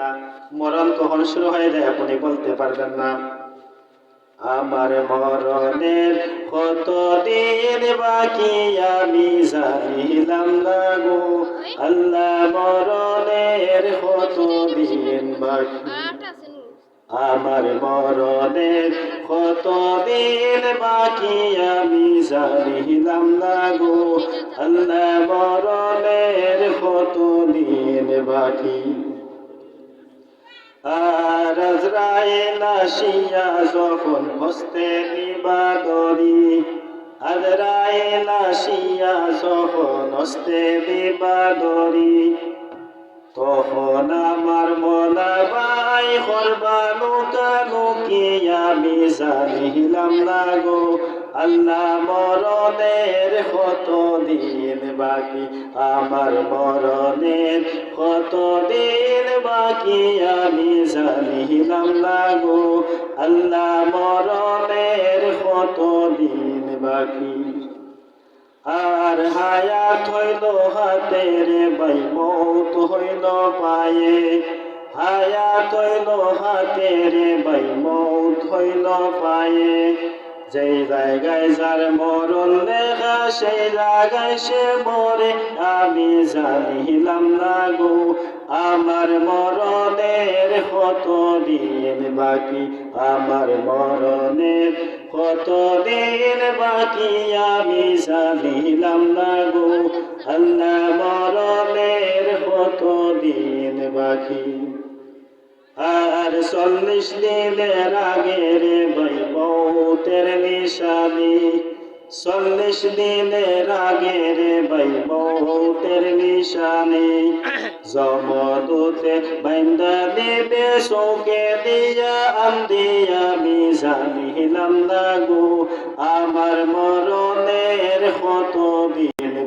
না। মরণ কখন শুরু হয়ে যায় আপনি বলতে পারবেন না। আমার মরণের কত দিন বাকি আমি জানিলাম না গো। আল্লাহ মরণের কত দিন বাকি? আমার মরণের কত দিন বাকি আমি জানিলাম না গো। আল্লাহ মরণের কত দিন বাকি? আর আজরাইল আসিয়া যখন হস্তে দিবা দরি আজরাইল আসিয়া যখন হস্তে দিবা দরি তখন আমার মনা ভাই লুকা লুকি আমি জানিলাম না গো। আল্লাহ মরণের কত দিন বাকি? আমার মরণের কত দিন বাকি? আমি জানিলাম না গো। আল্লাহ মরণের কত দিন বাকি? আর হায়াত হইল হাতে রে বাই মৌত হইল পায়ে। হায়াত হইল হাতে রে বাই মৌত হইল পায়ে। যেই জায়গায় যার মরণ লেখা সেই জায়গায় সে মরে। আমি জানিলাম না গো, আমার মরণের কত দিন বাকি? আমার মরণের কত দিন বাকি? আমি জানিলাম না গো, আল্লাহ মরণের কত দিন বাকি? আর চল্লিশ দিনের আগে নিশানি চল্লিশ দিনের আগে রে ভাই মৌতের নিশানি। জমদূতে বাইন্দা দেবে চৌকে দিয়া আন্দি আমি জানিলাম না গো আমার মরণের কত দিন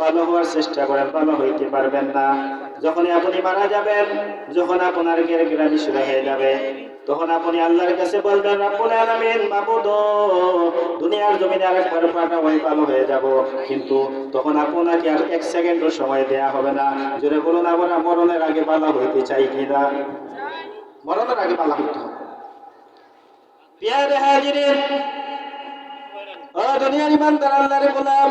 ভালো হওয়ার চেষ্টা করেন, ভালো হইতে পারবেন না। যখনই আপনি মারা যাবেন, যখন আপনার গের গেরানি শুরু হয়ে যাবে, তখন আপনি আল্লাহর কাছে বলবেন, রাব্বুল আলামিন, মাবুদ, দুনিয়ার জমিনে আরেকবার পাটা হয়ে ভালো হয়ে যাব। কিন্তু তখন আপনাকে আর এক সেকেন্ডও সময় দেয়া হবে না। জোরে বলুন, আমরা মরণের আগে ভালো হইতে চাই কিনা? মরণের আগে পালা হইতে হবে। পিয়ারে হাজিরিন, ও দুনিয়ার ইমানদার আল্লাহর গোলাম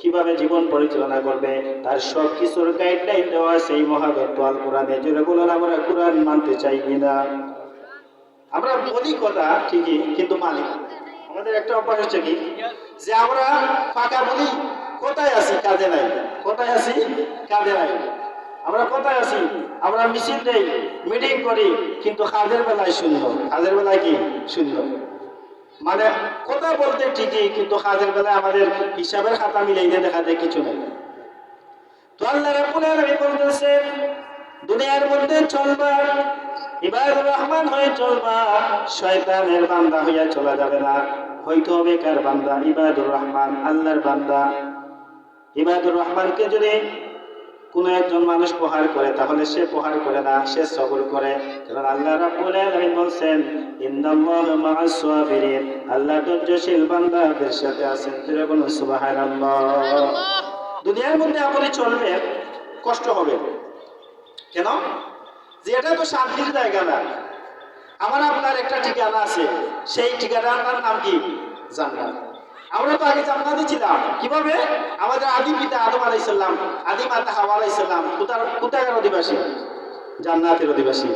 কীভাবে জীবন পরিচালনা করবে, তার সব কিছুর গাইডলাইন দেওয়া এই মহাগত আল কোরআনে। বলুন, আমরা কোরআন মানতে চাই কিনা? আমরা বলি কথা ঠিকই, কিন্তু মানি আমাদের একটা অভ্যাস হচ্ছে কি? যে আমরা ফাঁকা বলি, কোথায় আছি, কাজে নাই? কোথায় আছি, কাজে নাই? আমরা কোথায় আছি? আমরা মিছিল দেই মিটিং করি, কিন্তু কাজের বেলায় শূন্য। কাজের বেলায় কি? শূন্য। মানে কথা বলতে ঠিকই, কিন্তু কাজের বেলায় আমাদের হিসাবের খাতা মিলাইতে দেখা যায় কিছু নেই। তো আল্লাহ রাব্বুল বলতেছেন দুনিয়ার মধ্যে চলবা, ইবাদুর রহমান হয়ে চলবা, শয়তানের বান্দা হইয়া চলা যাবে না। হইতে হবে কার বান্দা? ইবাদুর রহমান, আল্লাহর বান্দা। ইবাদুর রহমানকে যদি কোনো একজন মানুষ প্রহার করে তাহলে সে প্রহার করে না সে সবর করে। কারণ আল্লাহ রাব্বুল আলামিন বলছেন ইন্নাল্লাহা মা'আস সাবিরিন। আল্লাহ ধৈর্যশীল বান্দাদের সাথে আছেন। বলুন সুবহানাল্লাহ। দুনিয়ার মধ্যে আপনি চলবেন কষ্ট হবে। কেন? যে এটা তো শান্তির জায়গা না। আমার আপনার একটা ঠিকানা আছে। সেই ঠিকানাটার নাম কি? জান্নাত। আমরা তো আগে জান্নাতে ছিলাম কীভাবে? আমাদের আদি পিতা আদম আলাইসাল্লাম আদি মাতা হাওয়া আলাইসাল্লাম কোথার কোথাকার অধিবাসী? জান্নাতের অধিবাসী।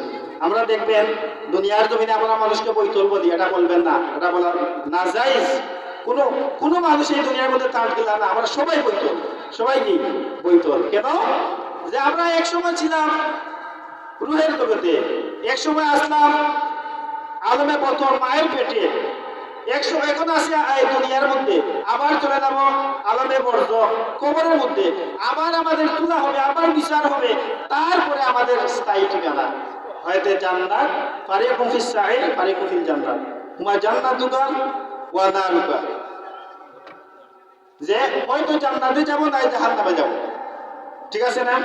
আমরা দেখবেন, দুনিয়ার জমিনে আমরা মানুষকে বৈতল বলি এটা বলবেন না, এটা বলা না যাইজ কোনো কোনো মানুষ এই দুনিয়ার মধ্যে তাঁত গেলাম না, আমরা সবাই বৈতল সবাই কি? বৈতল কেন? যে আমরা এক সময় ছিলাম রুহের জগতে এক সময় আসলাম আলমে বতর মায়ের পেটে। একশো এখন আছে, এই দুনিয়ার মধ্যে। আবার চলে যাব আলমে বর্জ, কবরের মধ্যে। আবার আমাদের তুলা হবে, আবার বিচার হবে। তারপরে আমাদের স্থায়ী ঠিকানা। হয়তো জান্নাত পারে কুফিস সাহিল পারে কুফিল জান্নাত। তোমার জান্নাত দুকান ওয়া নারুকা। যে হয়তো জান্নাতে যাব, নাই জাহান্নামে যাব। ঠিক আছে না?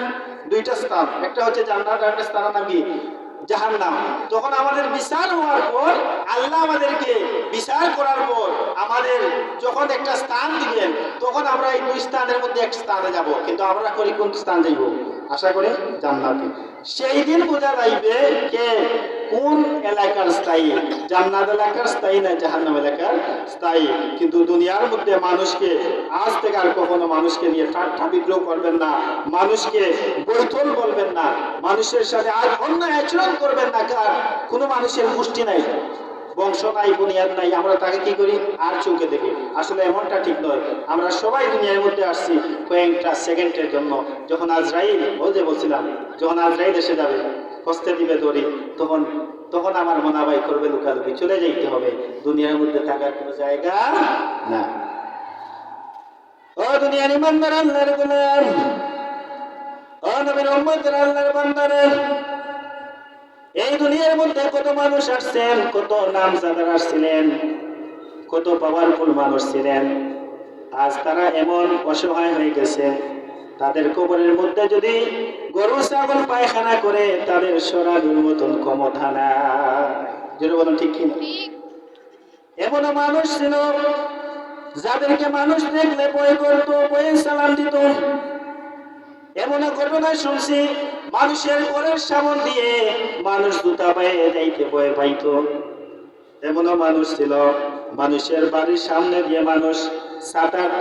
দুইটা স্থান। একটা হচ্ছে জান্নাত, আর একটা স্থানের নাম কি? জাহান্নাম। তখন আমাদের বিচার হওয়ার পর, আল্লাহ আমাদেরকে বিচার করার পর আমাদের যখন একটা স্থান দিবেন তখন আমরা এই দুই স্থানের মধ্যে এক স্থানে যাব। কিন্তু আমরা করি কোন স্থান যাইব? আশা করি জান্নাতে। সেই দিন বোঝা যাইবে কে কোন এলাকার স্থায়ী। জান্নাত এলাকার স্থায়ী না জাহান্নাম এলাকার স্থায়ী। কিন্তু দুনিয়ার মধ্যে মানুষকে, আজ থেকে আর কখনো মানুষকে নিয়ে ঠাট্টা বিদ্রোহ করবেন না, মানুষকে বৈঠল বলবেন না, মানুষের সাথে আর অন্য আচরণ করবেন না, কার কোনো মানুষের গোষ্ঠী নাই। বংশ নাই, বুনিয়াদ নাই, আমরা তাকে কি করি? আর চোখে দেখি। আসলে এমনটা ঠিক নয়। আমরা সবাই দুনিয়ার মধ্যে আসছি কয়েকটা সেকেন্ডের জন্য। যখন আজরাইল যে বলছিলাম, যখন আজরাইল এসে যাবে কষ্টে দিবে দড়ি, তখন তখন আমার মনাবাই করবে লুকালুকি চলে যাইতে হবে। দুনিয়ার মধ্যে থাকার কোনো জায়গা না। ও দুনিয়ার ইমানদার আল্লাহর গোলাম। ও নবীর উম্মতের আল্লাহর দুনিয়ার মধ্যে কত মানুষ আসছেন কত নাম যাদের আসছিলেন কত পাওয়ারফুল মানুষ ছিলেন। আজ তারা এমন অসহায় হয়ে গেছে তাদের কবরের মধ্যে যদি গরু ছাগল পায়খানা করে তাদের সরাবির মতন ক্ষমতা না যেটা বলুন ঠিক কিনা? এমনও মানুষ ছিল যাদেরকে মানুষ দেখলে বই করতো বই সালাম দিত। এমন ঘটনা শুনছি মানুষের ঘরের সামন দিয়ে মানুষ দুটা পায়ে যাইতে ভয় পাইত। এমনও মানুষ ছিল। মানুষের বাড়ির সামনে দিয়ে মানুষ সাঁতার